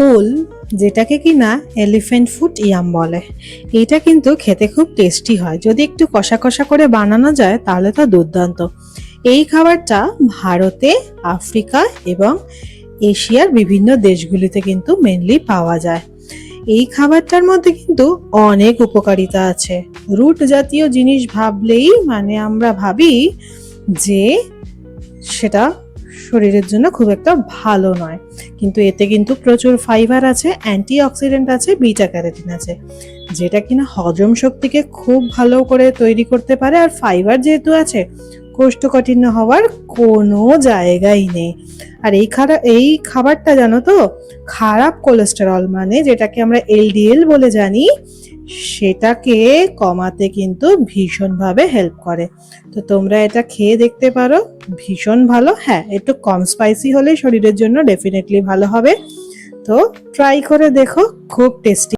ওল যেটাকে কিনা এলিফ্যান্ট ফুড ইয়াম বলে। এটা কিন্তু খেতে খুব টেস্টি হয়। যদি একটু কষা কষা করে বানানো যায়, তাহলে তো দুর্দান্ত। এই খাবারটা ভারতে, আফ্রিকা এবং এশিয়ার বিভিন্ন দেশগুলিতে কিন্তু মেনলি পাওয়া যায়। এই খাবারটার মধ্যে কিন্তু অনেক উপকারিতা আছে। রুট জাতীয় জিনিস ভাবলেই মানে আমরা ভাবি যে সেটা শরীরের জন্য খুব একটা ভালো নয়। কিন্তু এতে কিন্তু প্রচুর ফাইবার আছে অ্যান্টি অক্সিডেন্ট আছে বিটা ক্যারোটিন আছে, যেটা কিনা হজম শক্তিকে খুব ভালো করে তৈরি করতে পারে। আর ফাইবার যেহেতু আছে, কোষ্ঠকাঠিন্য হওয়ার কোনো জায়গাই নেই। আর এই খারাপ এই খাবারটা জানো তো? খারাপ কোলেস্টেরল মানে যেটাকে আমরা এলডিএল বলে জানি সেটাকে কমাতে কিন্তু ভীষণভাবে হেল্প করে। তো তোমরা এটা খেয়ে দেখতে পারো, ভীষণ ভালো। হ্যাঁ একটু কম স্পাইসি হলে শরীরের জন্য ডেফিনেটলি ভালো হবে। তো ট্রাই করে দেখো, খুব টেস্টি